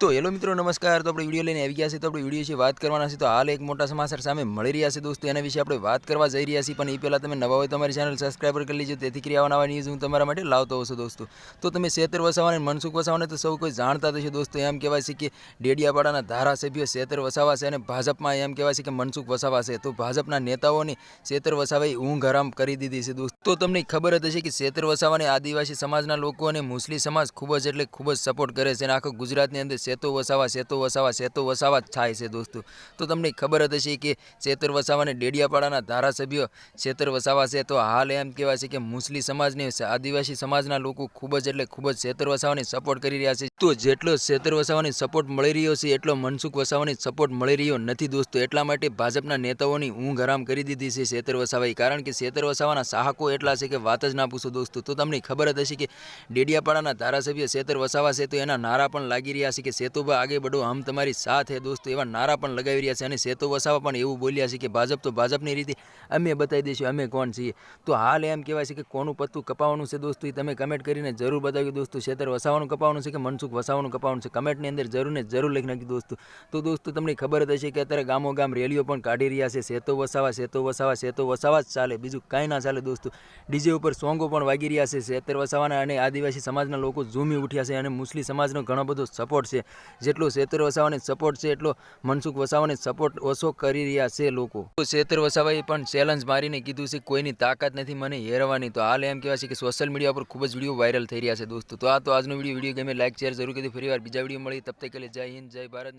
તો હેલો મિત્રો, નમસ્કાર. તો આપણે વીડિયો લઈને આવી ગયા છે તો આપણે વીડિયો વિશે વાત કરવાના છે તો હાલ એક મોટા સમાચાર સામે મળી રહ્યા છે દોસ્તો. એના વિશે આપણે વાત કરવા જઈ રહ્યા છીએ. પણ એ પહેલાં તમે નવા હોય તમારી ચેનલ સબસ્ક્રાઈબર કરી લેજો. તેથી કરી આવા નવા ન્યૂઝ હું તમારા માટે લાવતો હોઉં છું દોસ્તો. તો તમે શેતર વસાવાને અને મનસુખ વસાવાને તો સૌ કોઈ જાણતા થશે દોસ્તો. એમ કહેવાય છે કે ડેડિયાપાડાના ધારાસભ્યો શેતર વસાવા છે અને ભાજપમાં એમ કહેવાય છે કે મનસુખ વસાવા છે. તો ભાજપના નેતાઓની શેતર વસાવાએ ઊંઘ હરામ કરી દીધી છે દોસ્તો. તમને ખબર જ હશે કે શેતર વસાવાને આદિવાસી સમાજના લોકો અને મુસ્લિમ સમાજ ખૂબ જ એટલે ખૂબ જ સપોર્ટ કરે છે અને આખો ગુજરાતની અંદર શેતો વસાવા, સેતુ વસાવા સેતુ વસાવા જ થાય છે દોસ્તો. તો તમને ખબર જ હશે કે શેતર વસાવાને ડેડિયાપાડાના ધારાસભ્ય શેતર વસાવા છે. તો હાલ એમ કહેવાય છે કે મુસ્લિમ સમાજને, આદિવાસી સમાજના લોકો ખૂબ જ એટલે ખૂબ જ શેતર વસાવાને સપોર્ટ કરી રહ્યા છે. તો જેટલો શેતર વસાવાને સપોર્ટ મળી રહ્યો છે, એટલો મનસુખ વસાવાને સપોર્ટ મળી રહ્યો નથી દોસ્તો. એટલા માટે ભાજપના નેતાઓની ઊંઘ હરામ કરી દીધી છે શેતર વસાવાએ. કારણ કે શેતર વસાવાના સાહકો એટલા છે કે વાત જ ના પૂછો દોસ્તો. તો તમને ખબર જ હશે કે ડેડિયાપાડાના ધારાસભ્ય શેતર વસાવા છે, તો એના નારા પણ લાગી રહ્યા છે કે સેતુભા આગે બઢો હમ તમારી સાથ હે દોસ્તો એવા નારા પણ લગાવી રહ્યા છે અને સેતુ વસાવા પણ એવું બોલ્યા છે કે ભાજપ તો ભાજપની રીતે અમે બતાવી દઈશું, અમે કોણ છીએ? તો હાલ એમ કહેવાય છે કે કોનું પત્તું કપાવવાનું છે દોસ્તો એ તમે કમેન્ટ કરીને જરૂર બતાવ્યું દોસ્તો. શેતર વસાવાનું કપાવવાનું છે કે મનસુખ વસાવાનું કપાવવાનું છે? કમેન્ટની અંદર જરૂર ને જરૂર લખી નાખ્યું દોસ્તો. તો દોસ્તો તમને ખબર જ હશે કે અત્યારે ગામો ગામ રેલીઓ પણ કાઢી રહ્યા છે. સેતો વસાવા સેતો વસાવા સેતો વસાવા જ ચાલે. બીજું કાંઈ ના ચાલે દોસ્તો. ડીજે ઉપર સોંગો પણ વાગી રહ્યા છે. શેતર વસાવાના અને આદિવાસી સમાજના લોકો ઝૂમી ઉઠ્યા છે અને મુસ્લિમ સમાજનો ઘણો બધો સપોર્ટ છે. જેટલો શેતર વસાવાને સપોર્ટ છે, એટલો મનસુખ વસાવાને સપોર્ટ ઓછો કરી રહ્યા છે લોકો. શેતર વસાવાએ પણ ચેલેન્જ મારીને કીધું છે, કોઈની તાકાત નથી મને હેરવાની. તો હાલ એમ કહેવાય છે કે સોશિયલ મીડિયા પર ખૂબ જ વીડિયો વાયરલ થઈ રહ્યા છે દોસ્તો. તો આ તો આજનો વીડિયો વીડિયો ગમે લાઈક શેર જરૂર કરી. ફરી વાર બીજા વીડિયો મળી. તબ તક જય હિન્દ, જય ભારત.